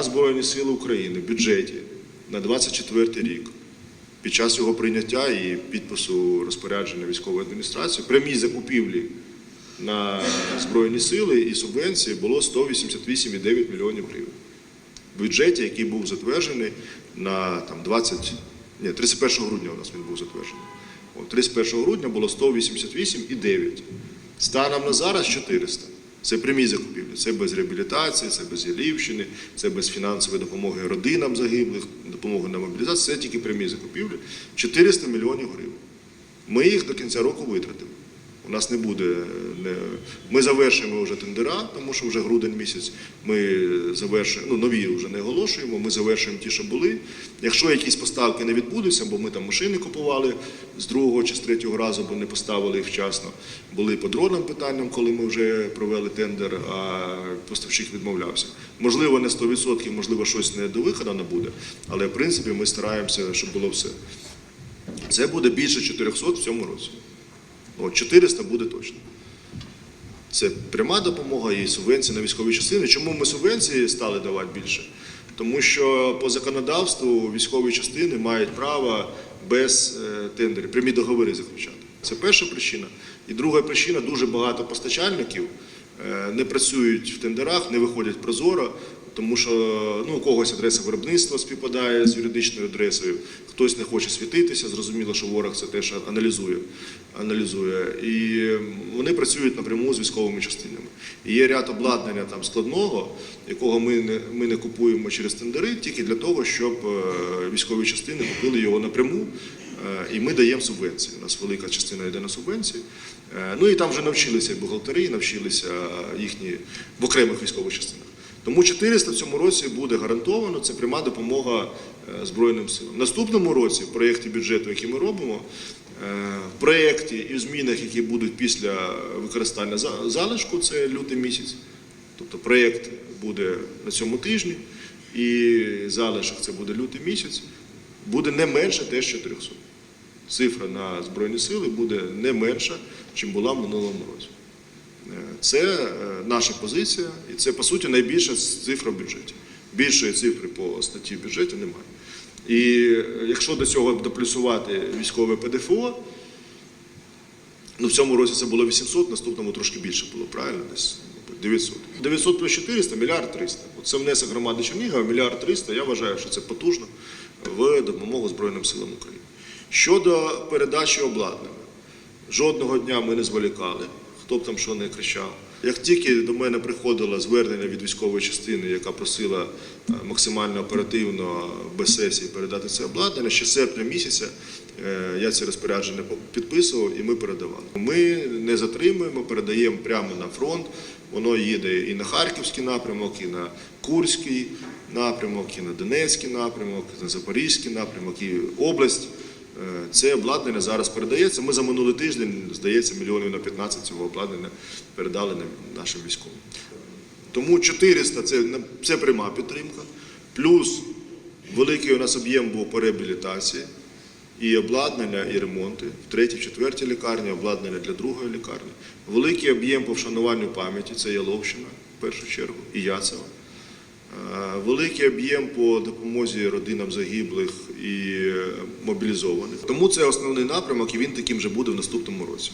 на Збройні Сили України в бюджеті на 24 рік під час його прийняття і підпису розпорядження військової адміністрації прямі закупівлі на Збройні Сили і субвенції було 188,9 мільйонів гривень. В бюджеті, який був затверджений на там, 20, ні, 31 грудня у нас він був затверджений. От, 31 грудня було 188,9. Станом на зараз 400. Це прямі закупівлі. Це без реабілітації, це без Ялівщини, це без фінансової допомоги родинам загиблих, допомоги на мобілізацію. Це тільки прямі закупівлі. 400 мільйонів гривень. Ми їх до кінця року витратимо. У нас не буде не ми завершуємо вже тендера, тому що вже грудень місяць ми завершуємо. Ну нові вже не оголошуємо. Ми завершуємо ті, що були. Якщо якісь поставки не відбудуться, бо ми там машини купували з другого чи з третього разу, бо не поставили їх вчасно. Були по дронам питанням, коли ми вже провели тендер, а поставщик відмовлявся. Можливо, не 100%, можливо, щось не до виходу не буде, але в принципі ми стараємося, щоб було все. Це буде більше 400 в цьому році. От 400 буде точно. Це пряма допомога і субвенції на військові частини. Чому ми субвенції стали давати більше? Тому що по законодавству військові частини мають право без е, тендерів прямі договори заключати. Це перша причина. І друга причина дуже багато постачальників не працюють в тендерах, не виходять прозоро, тому що ну, у когось адреса виробництва співпадає з юридичною адресою, хтось не хоче світитися. Зрозуміло, що ворог це теж аналізує. аналізує. І вони працюють напряму з військовими частинами. І є ряд обладнання там складного, якого ми не, ми не купуємо через тендери, тільки для того, щоб е, військові частини купили його напряму. Е, І ми даємо субвенції. У нас велика частина йде на субвенції. Е, Ну і там вже навчилися бухгалтери, навчилися їхні в окремих військових частинах. Тому 400 в цьому році буде гарантовано. Це пряма допомога е, Збройним силам. Наступному році, в проєкті бюджету, який ми робимо, е, в проєкті і в змінах, які будуть після використання залишку, це лютий місяць. Тобто проєкт буде на цьому тижні, і залишок це буде лютий місяць, буде не менше теж 400. Цифра на Збройні сили буде не менша, ніж була в минулому році. Е, Це е, наша позиція, і це по суті найбільша цифра в бюджеті. Більшої цифри по статті в бюджеті немає. І е, якщо до цього доплюсувати військове ПДФО, ну в цьому році це було 800, наступному трошки більше було, правильно? Десь 900. 900 плюс 400, мільярд 300. Це внесок громади Чернігова, мільярд 300. Я вважаю, що це потужно в допомогу Збройним силам України. Щодо передачі обладнання, жодного дня ми не зволікали, хто б там що не кричав. Як тільки до мене приходило звернення від військової частини, яка просила е, максимально оперативно без сесії передати це обладнання, ще серпня місяця е, я ці розпорядження підписував і ми передавали. Ми не затримуємо, передаємо прямо на фронт. Воно їде і на Харківський напрямок, і на Курський напрямок, і на Донецький напрямок, і на Запорізький напрямок, і область. Е, Це обладнання зараз передається. Ми за минулий тиждень, здається, мільйонів на 15 цього обладнання передали нашим військовим. Тому 400 це, це пряма підтримка. Плюс великий у нас об'єм був по реабілітації, і обладнання, і ремонти. В третій, четвертій лікарні, обладнання для другої лікарні. Великий об'єм по вшануванню пам'яті це Яловщина, в першу чергу, і Яцева. Е, Великий об'єм по допомозі родинам загиблих і е, мобілізованих. Тому це основний напрямок, і він таким же буде в наступному році.